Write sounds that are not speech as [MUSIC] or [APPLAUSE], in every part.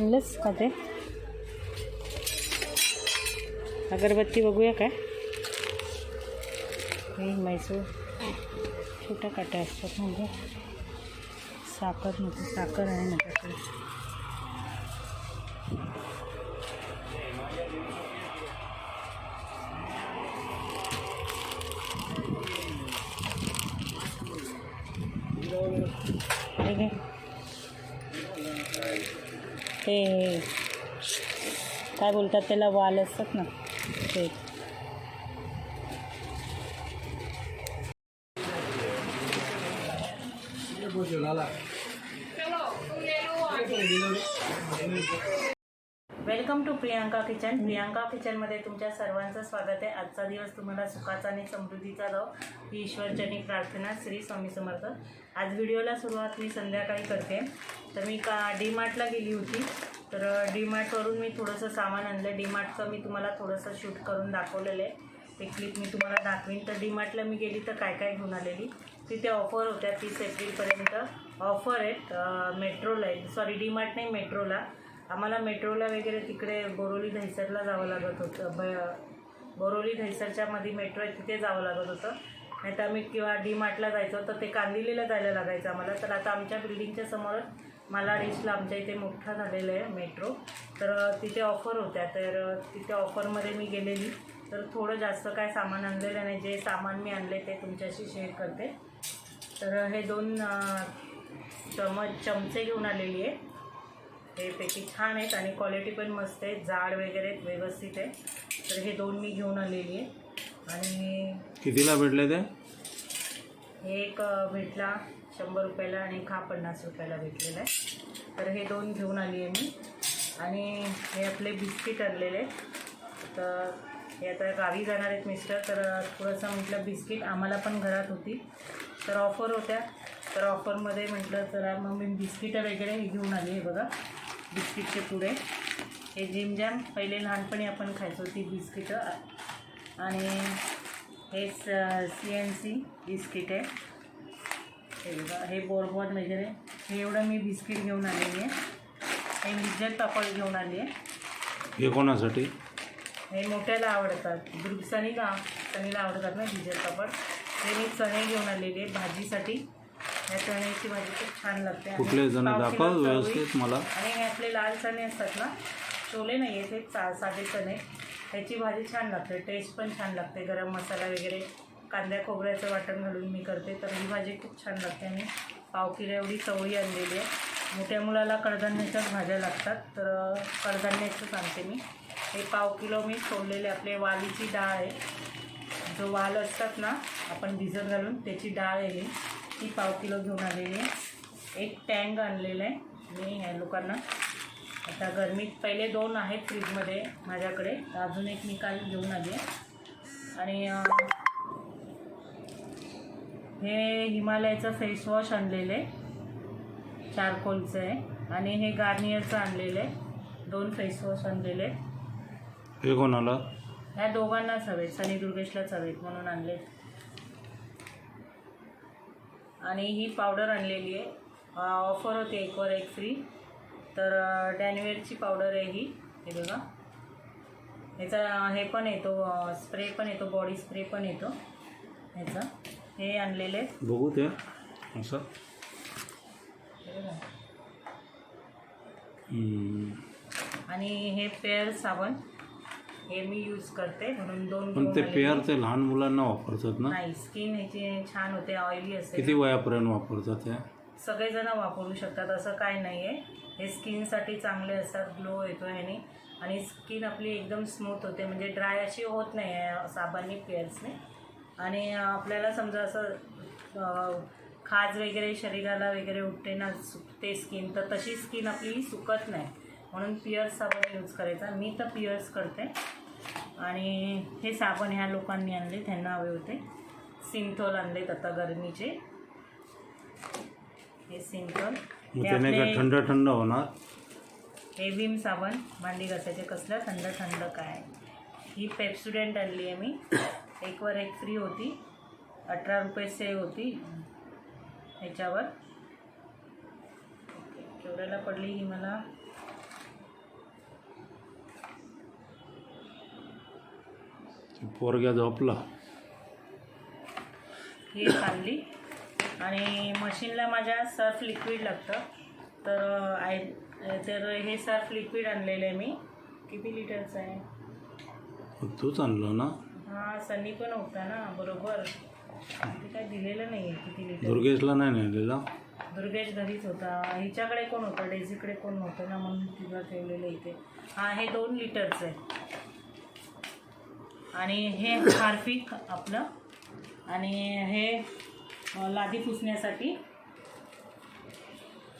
आणलंच का ते? अगरबत्ती बघूया काय? हे म्हैसूर. छोट्या काट्या असतात म्हणजे साखर म्हणजे साखर आहे ना ते काय बोलतात त्याला? वाल असतात ना ते welcome to Priyanka kitchen Priyanka किचनमध्ये तुमच्या सर्वांचं स्वागत आहे. आजचा दिवस तुम्हाला सुखाचा आणि समृद्धीचा जाओ ही ईश्वरचनी प्रार्थना श्री स्वामी समर्थ. आज व्हिडिओला सुरुवात मी संध्याकाळी करते. तर मी का डी मार्टला गेली होती. तर डी मार्टवरून मी थोडंसं सामान आणलं डी मार्टचं मी तुम्हाला थोडंसं शूट करून दाखवलेलं आहे. ते क्लिप मी तुम्हाला दाखवीन. तर डी मार्टला मी गेली तर काय काय घेऊन आलेली? तिथे ऑफर होत्या तीस एप्रिलपर्यंत. ऑफर आहेत मेट्रोला आहे सॉरी डी मार्ट नाही मेट्रोला आम्हाला मेट्रोला वगैरे तिकडे बोरोली धैसरला जावं लागत होतं. ब बोरोली धैसरच्या मध्ये मेट्रो आहे तिथे जावं लागत होतं. नाही तर आम्ही किंवा डी मार्टला जायचो तर ते कांदिवलीला जायला लागायचं आम्हाला. तर आता आमच्या बिल्डिंगच्या समोरच मला रिचला आमच्या इथे मोठा झालेला आहे मेट्रो. तर तिथे ऑफर होत्या. तर तिथे ऑफरमध्ये मी गेलेली. तर थोडं जास्त काय सामान आणलेलं नाही. जे सामान मी आणले ते तुमच्याशी शेअर करते. तर हे दोन चमच चमचे घेऊन आलेली आहे. हे पैकी छान आहेत आणि क्वालिटी पण मस्त आहे जाड वगैरे आहेत, व्यवस्थित आहे. तर हे दोन मी घेऊन आलेली आहे. आणि कितीला भेटले ते? हे एक भेटला शंभर रुपयाला आणि एक हा पन्नास रुपयाला भेटलेला आहे. तर हे दोन घेऊन आली आहे मी. आणि हे आपले बिस्किट आणलेले आहेत. तर हे आता गावी जाणार आहेत मिस्टर. तर थोडंसं म्हटलं बिस्किट आम्हाला पण घरात होती. तर ऑफर होत्या. तर ऑफरमध्ये म्हटलं चला मग मी बिस्किटं वगैरे हे घेऊन आली आहे बघा. बिस्किटचे पुढे. हे जिम जॅम पहिले लहानपणी आपण खायचो ती बिस्किटं. आणि हे सी एन सी बिस्किट आहे. हे बघा हे बोरबॉन वगैरे. हे एवढं मी बिस्किट घेऊन आलेली आहे. हे विजय पापड घेऊन आली आहे. हे कोणासाठी? हे मोठ्याला आवडतात. दुर्ग सनीला सनीला आवडतात ना विजय पापड हे मी चणे घेऊन आलेली आहे भाजीसाठी. या चण्याची भाजी खूप छान लागते. कुठले जण दाखव चवळी. व्यवस्थित मला. आणि हे आपले लाल चणे असतात ना छोले नाही आहेत हे सा साधे चणे. त्याची भाजी छान लागते टेस्ट पण छान लागते. गरम मसाला वगैरे कांद्या खोबऱ्याचं वाटण घालून मी करते. तर ही भाजी खूप छान लागते आणि पाव किलो एवढी चवळी आणलेली आहे. मोठ्या मुलाला कडधान्याच्याच भाज्या लागतात. तर कडधान्याचंच आणते मी. हे पाव किलो मी सोडलेले आपले वालीची डाळ आहे. जो वाल असतात ना आपण भिजत घालून त्याची डाळ आहे ही. ती पाव किलो घेऊन आलेली आहे. एक टँग आणलेलं आहे मी ह्या लोकांना. आता गरमीत पहिले दोन आहेत फ्रीजमध्ये माझ्याकडे. अजून एक मी काल घेऊन आली आहे. आणि हे हिमालयाचं फेसवॉश आणलेलं आहे. चारकोलचं आहे. आणि हे गार्नियरचं आणलेलं आहे. दोन फेसवॉश आणलेले हे कोणाला? ह्या दोघांनाच हवेत सनी दुर्गेशलाच हवेत म्हणून आणले आणि ही पावडर आणलेली आहे. ऑफर होते एकवर एक फ्री तर डॅनवेअरची पावडर आहे ही. हे बघा. ह्याचा हे पण येतो स्प्रे पण येतो बॉडी स्प्रे पण येतो. ह्याचा हे आणलेले. बघू ते. असं. आणि हे पेअर साबण. हे मी यूज करते म्हणून दोन पण ते. पेअर ते लहान मुलांना वापरतात ना? नाही स्किन ह्याची छान होते ऑइली असते किती वयापर्यंत वापरतात ते सगळेजण वापरू शकतात असं काय नाही आहे हे स्किनसाठी चांगले असतात ग्लो येतो ह्याने. आणि स्किन आपली एकदम स्मूथ होते म्हणजे ड्राय अशी होत नाही आहे साबांनी पेअर्सने. आणि आपल्याला समजा असं खाज वगैरे शरीराला वगैरे उठते ना सुकते स्किन तर तशी स्किन आपली सुकत नाही. म्हणून पिअर्स साबण यूज करायचा. मी तर पिअर्स करते. आणि हे साबण ह्या लोकांनी आणले त्यांना हवे होते. सिंथोल आणलेत आता गरमीचे. हे सिंथोल. थंड थंड होणार? हे विम साबण भांडी घासायचे कसलं थंड थंड काय. ही पेप्सुडेंट आणली आहे मी. एकवर एक फ्री होती. अठरा रुपये सेव होती. ह्याच्यावर. केवढ्याला पडली ही मला? पोरग्या झोपला. ही आणली आणि मशीनला माझ्या सर्फ लिक्विड लागतं. तर आय तर हे सर्फ लिक्विड आणलेलं आहे मी. किती लिटरचं आहे? तूच आणलं ना? हां सनी पण होता ना बरोबर. ते काय दिलेलं नाही आहे किती लिटर दुर्गेशला नाही नेलेला? दुर्गेश घरीच होता. हिच्याकडे कोण होतं? डेझीकडे कोण नव्हतं ना म्हणून तिला ठेवलेलं इथे. हां हे दोन लिटरचं आहे. आणि हे हार्पिक आपलं. आणि हे लादी पुसण्यासाठी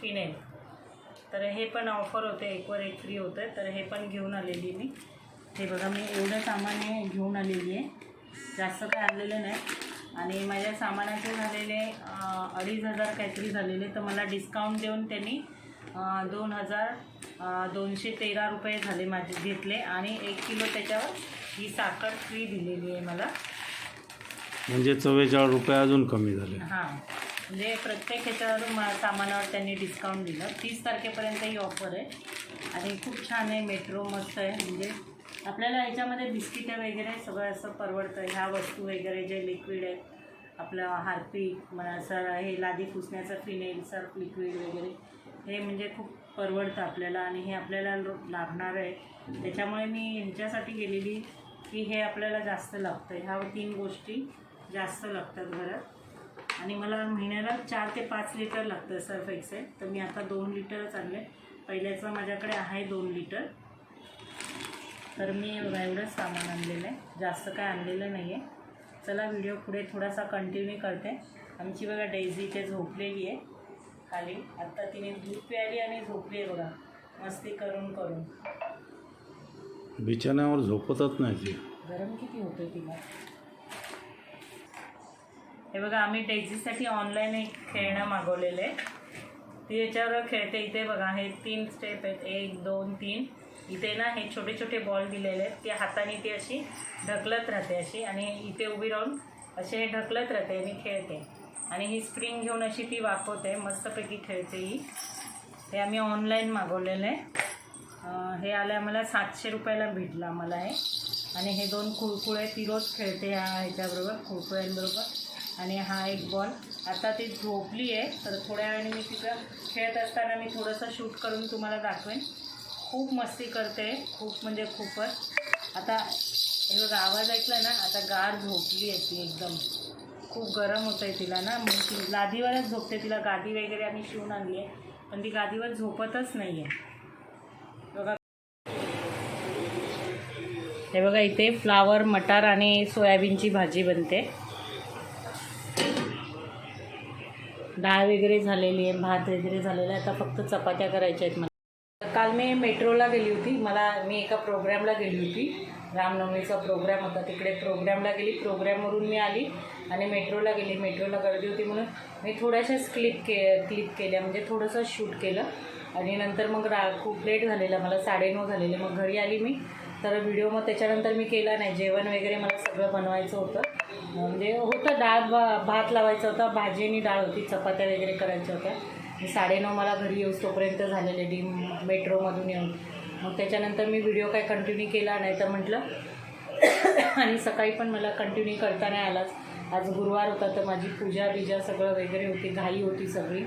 फिनेल. तर हे पण ऑफर होते एकवर एक फ्री होतं तर हे पण घेऊन आलेली मी. हे बघा मी एवढं सामान हे घेऊन आलेली आहे. जास्त काय आणलेलं नाही. आणि माझ्या सामानाचे झालेले अडीच हजार काहीतरी झालेले. तर मला डिस्काउंट देऊन त्यांनी दोन हजार दोनशे तेरा रुपये झाले माझे घेतले आणि एक किलो त्याच्यावर ही साखर फ्री दिलेली आहे मला. म्हणजे चव्वेचाळीस रुपये अजून कमी झाले. हां. म्हणजे प्रत्येक ह्याच्यावर मा सामानावर त्यांनी डिस्काउंट दिलं. तीस तारखेपर्यंत ही ऑफर आहे. आणि खूप छान आहे मेट्रो मस्त आहे. म्हणजे आपल्याला ह्याच्यामध्ये बिस्किटं वगैरे सगळं असं परवडतं. ह्या वस्तू वगैरे जे लिक्विड आहेत आपलं हार्पिक म्हणा सर हे लादी पुसण्याचं फिनेल सर्फ लिक्विड वगैरे हे म्हणजे खूप परवडतं आपल्याला आणि हे आपल्याला लागणार आहे. त्याच्यामुळे मी ह्यांच्यासाठी गेलेली की हे आपल्याला जास्त लागतं ह्या तीन गोष्टी जास्त लागतात घरात. आणि मला महिन्याला चार ते पाच लिटर लागतं सर्फ एक्सेल तर मी आता दोन लिटरच आणले पहिल्याचं माझ्याकडे आहे दोन लिटर. तर मी एवढंच सामान आणलेलं आहे. जास्त काय आणलेलं नाही आहे चला व्हिडिओ पुढे थोडासा कंटिन्यू करते. आमची बघा डेझी इथे झोपलेली आहे. खाली. आत्ता तिने दूध प्यायली आणि झोपली आहे बघा. मस्ती करून करून. बिछाण्यावर झोपतच नाही ती. गरम किती होतं तिला? हे बघा आम्ही डेझीसाठी ऑनलाईन एक खेळणं मागवलेलं आहे. ती याच्यावर खेळते इथे बघा हे तीन स्टेप आहेत. एक दोन तीन. इथे ना हे छोटे छोटे बॉल दिलेले आहेत. ती हाताने ती अशी ढकलत राहते अशी आणि इथे उभी राहून असे हे ढकलत राहते आणि खेळते. आणि ही स्प्रिंग घेऊन अशी ती वाकवते मस्तपैकी खेळते ही. हे आम्ही ऑनलाईन मागवलेलं आहे. हे आलं आम्हाला सातशे रुपयाला भेटलं आम्हाला हे. आणि हे दोन खुळखुळे ती रोज खेळते ह्या ह्याच्याबरोबर कुळकुळ्यांबरोबर आणि हा एक बॉल आता ती झोपली आहे तर थोड्या वेळाने मी तिथं खेळत असताना मी थोडंसं शूट करून तुम्हाला दाखवेन. खूप मस्ती करते खूप म्हणजे खूपच. आता हे बघा आवाज ऐकला ना आता गार झोपली आहे ती एकदम. खूप गरम होतं आहे तिला ना मग ती लादीवरच झोपते तिला गादी वगैरे आम्ही शिवून आणली आहे पण ती गादीवर झोपतच नाही आहे बघा. हे बघा इथे फ्लावर मटार आणि सोयाबीनची भाजी बनते. डाळ वगैरे झालेली आहे भात वगैरे झालेला आहे. आता फक्त चपात्या करायच्या आहेत मला. काल मी मेट्रोला गेली होती. मला मी एका प्रोग्रॅमला गेली होती. रामनवमीचा प्रोग्रॅम होता. तिकडे प्रोग्रॅमला गेली. प्रोग्रामवरून मी आली. आणि मेट्रोला गेली. मेट्रोला गर्दी होती म्हणून मी थोड्याशाच क्लिप के क्लिप केल्या. म्हणजे थोडंसं शूट केलं. आणि नंतर मग रा खूप लेट झालेला. मला साडेनऊ झालेले. मग घरी आली मी. तर व्हिडिओ मग त्याच्यानंतर मी केला नाही. जेवण वगैरे मला सगळं बनवायचं होतं. म्हणजे होतं डाळ भा भात लावायचा होता. भाजी आणि डाळ होती. चपात्या वगैरे करायच्या होत्या. मी साडेनऊ मला घरी येऊस तोपर्यंत झालेले डी मेट्रोमधून येऊन. मग त्याच्यानंतर मी व्हिडिओ काय कंटिन्यू केला नाही तर म्हटलं [COUGHS] आणि सकाळी पण मला कंटिन्यू करता नाही आलाच. आज गुरुवार होता तर माझी पूजा बिजा सगळं वगैरे होती घाई होती सगळी.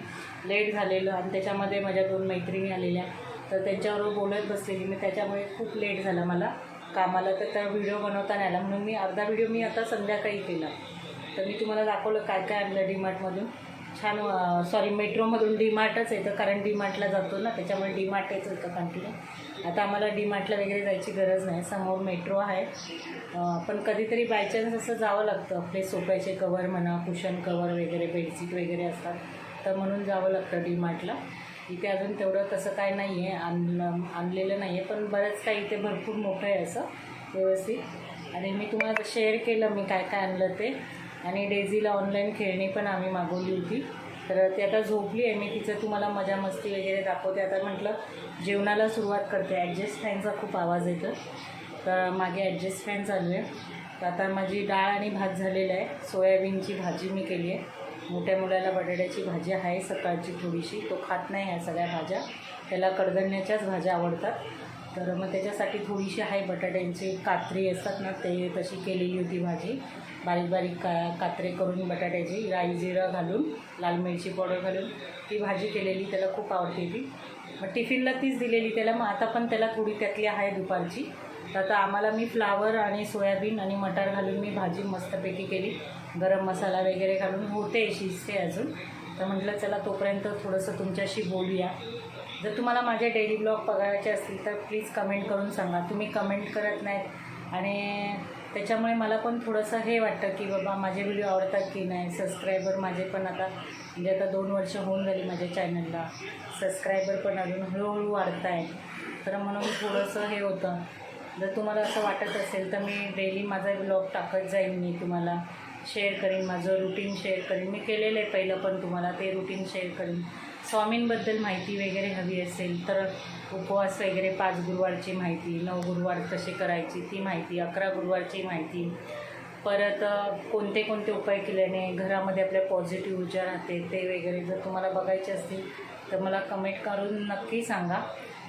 लेट झालेलं आणि त्याच्यामध्ये माझ्या दोन मैत्रिणी आलेल्या. तर त्यांच्याबरोबर बोलत बसलेली. मी त्याच्यामुळे खूप लेट झालं मला कामाला. तर त्या व्हिडिओ बनवता नाही आला. म्हणून मी अर्धा व्हिडिओ मी आता संध्याकाळी केला. तर मी तुम्हाला दाखवलं काय काय आणलं डीमार्टमधून. छान सॉरी मेट्रोमधून डीमार्टच येतं कारण डीमार्टला जातो ना त्याच्यामुळे डीमार्टच येतं कंटिन्यू आता आम्हाला डीमार्टला वगैरे जायची गरज नाही समोर मेट्रो आहे. पण कधीतरी बायचान्स असं जावं लागतं आपले सोफ्याचे कवर म्हणा कुशन कवर वगैरे बेडशीट वगैरे असतात तर म्हणून जावं लागतं डीमार्टला इथे अजून तेवढं तसं काय नाही आहे आणलं आणलेलं नाही आहे पण बरंच काही इथे भरपूर मोठं आहे असं व्यवस्थित. आणि मी तुम्हाला शेअर केलं मी काय काय आणलं ते. आणि डेझीला ऑनलाईन खेळणी पण आम्ही मागवली होती. तर ती आता झोपली आहे. मी तिचं तुम्हाला मजा मस्ती वगैरे दाखवते. आता म्हटलं जेवणाला सुरुवात करते. ॲडजस्ट फॅनचा खूप आवाज येतो. तर मागे ॲडजस्ट फॅन चालू आहे. तर आता माझी डाळ आणि भात झालेला आहे. सोयाबीनची भाजी मी केली आहे. मोठ्या मुलाला बटाट्याची भाजी आहे सकाळची थोडीशी. तो खात नाही ह्या सगळ्या भाज्या. त्याला कडधान्याच्याच भाज्या आवडतात. तर मग त्याच्यासाठी थोडीशी आहे बटाट्यांची कात्री असतात ना ते तशी केलेली होती भाजी. बारीक बारीक का कात्रे करून बटाट्याची राई जिरं घालून लाल मिरची पावडर घालून ती भाजी केलेली त्याला खूप आवडते ती. मग टिफिनला तीच दिलेली त्याला. मग आता पण त्याला थोडी त्यातली आहे दुपारची. तर आता आम्हाला मी फ्लावर आणि सोयाबीन आणि मटार घालून मी भाजी मस्तपैकी केली. गरम मसाला वगैरे घालून. होते शिजते अजून. तर म्हटलं चला तोपर्यंत थोडंसं तुमच्याशी बोलूया. जर तुम्हाला माझे डेली ब्लॉग बघायचे असतील तर प्लीज कमेंट करून सांगा. तुम्ही कमेंट करत नाहीत आणि त्याच्यामुळे मला पण थोडंसं हे वाटतं की बाबा माझे व्हिडिओ आवडतात की नाही? सबस्क्रायबर माझे पण आता म्हणजे आता दोन वर्ष होऊन झाली माझ्या चॅनलला सबस्क्रायबर पण अजून हळूहळू वाढत आहे तर म्हणून थोडंसं हे होतं. जर तुम्हाला असं वाटत असेल तर मी डेली माझा ब्लॉग टाकत जाईन मी तुम्हाला. शेअर करीन माझं रुटीन शेअर करीन. मी केलेलं आहे पहिलं पण तुम्हाला ते रुटीन शेअर करीन. स्वामींबद्दल माहिती वगैरे हवी असेल तर उपवास वगैरे पाच गुरुवारची माहिती नऊ गुरुवार कसे करायची ती माहिती अकरा गुरुवारची माहिती. परत कोणते कोणते उपाय केल्याने घरामध्ये आपल्या पॉझिटिव्ह ऊर्जा राहते ते वगैरे जर तुम्हाला बघायचे असतील तर मला कमेंट करून नक्की सांगा.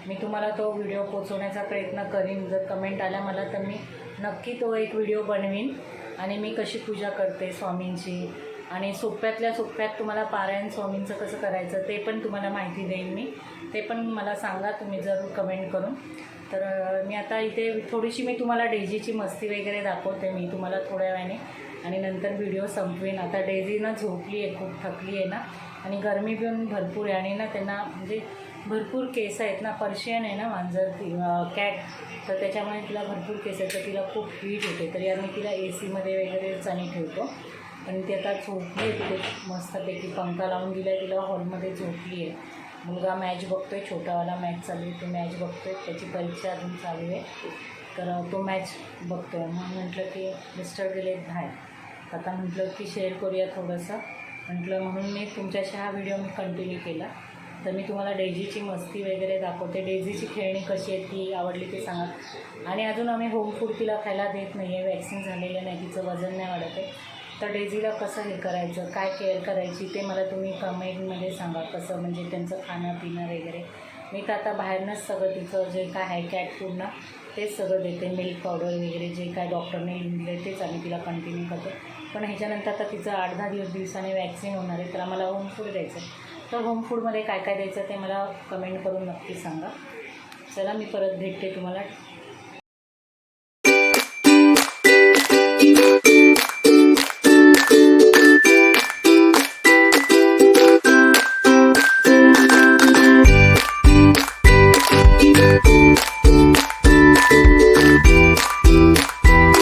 मी तुम्हाला तो व्हिडिओ पोचवण्याचा प्रयत्न करीन. जर कमेंट आल्या मला तर मी नक्की तो एक व्हिडिओ बनवीन आणि मी कशी पूजा करते स्वामींची आणि सोप्यातल्या सोप्यात तुम्हाला पारायण स्वामींचं कसं करायचं ते पण तुम्हाला माहिती देईन मी. ते पण मला सांगा तुम्ही जरूर कमेंट करून. तर मी आता इथे थोडीशी मी तुम्हाला डेझीची मस्ती वगैरे दाखवते मी तुम्हाला थोड्या वेळाने. आणि नंतर व्हिडिओ संपवीन. आता डेझी ना झोपली आहे खूप थकली आहे ना. आणि गरमी पण भरपूर आहे. आणि ना त्यांना म्हणजे भरपूर केस आहेत ना पर्शियन आहे ना मांजर ती कॅट. तर त्याच्यामुळे तिला भरपूर केस आहेत. तर तिला खूप हीट होते. तरी मी तिला ए सीमध्ये वगैरे आणि ठेवतो. पण ती आता झोपली आहे तिथे. मस्तपैकी पंखा लावून दिला आहे तिला हॉलमध्ये झोपली आहे. मुलगा मॅच बघतो आहे छोटावाला मॅच चालू आहे तो मॅच बघतो आहे त्याची परीक्षा अजून चालू आहे. तर तो मॅच बघतो आहे मग म्हटलं की मिस्टर गेले बाहेर. आता म्हटलं की शेअर करूया थोडंसं. म्हटलं म्हणून मी तुमच्याशी हा व्हिडिओ मी कंटिन्यू केला. तर मी तुम्हाला डेझीची मस्ती वगैरे दाखवते. डेझीची खेळणी कशी आहे ती आवडली ते सांगा. आणि अजून आम्ही होम फूड तिला खायला देत नाही आहे वॅक्सिन झालेलं नाही तिचं वजन नाही वाढत आहे. तर डेझीला कसं हे करायचं काय केअर करायची ते मला तुम्ही कमेंटमध्ये सांगा कसं म्हणजे त्यांचं खाणं पिणं वगैरे. मी तर आता बाहेरनंच सगळं तिचं जे काय आहे कॅट फूड ना तेच सगळं देते मिल्क पावडर वगैरे जे काय डॉक्टरने लिहून दिले तेच आम्ही तिला कंटिन्यू करतो. पण ह्याच्यानंतर आता तिचं आठ दहा दिवस दिवसाने वॅक्सिन होणार आहे तर आम्हाला होम फूड द्यायचं आहे तर होम फूडमध्ये काय काय द्यायचं ते मला कमेंट करून नक्की सांगा. चला मी परत भेटते तुम्हाला.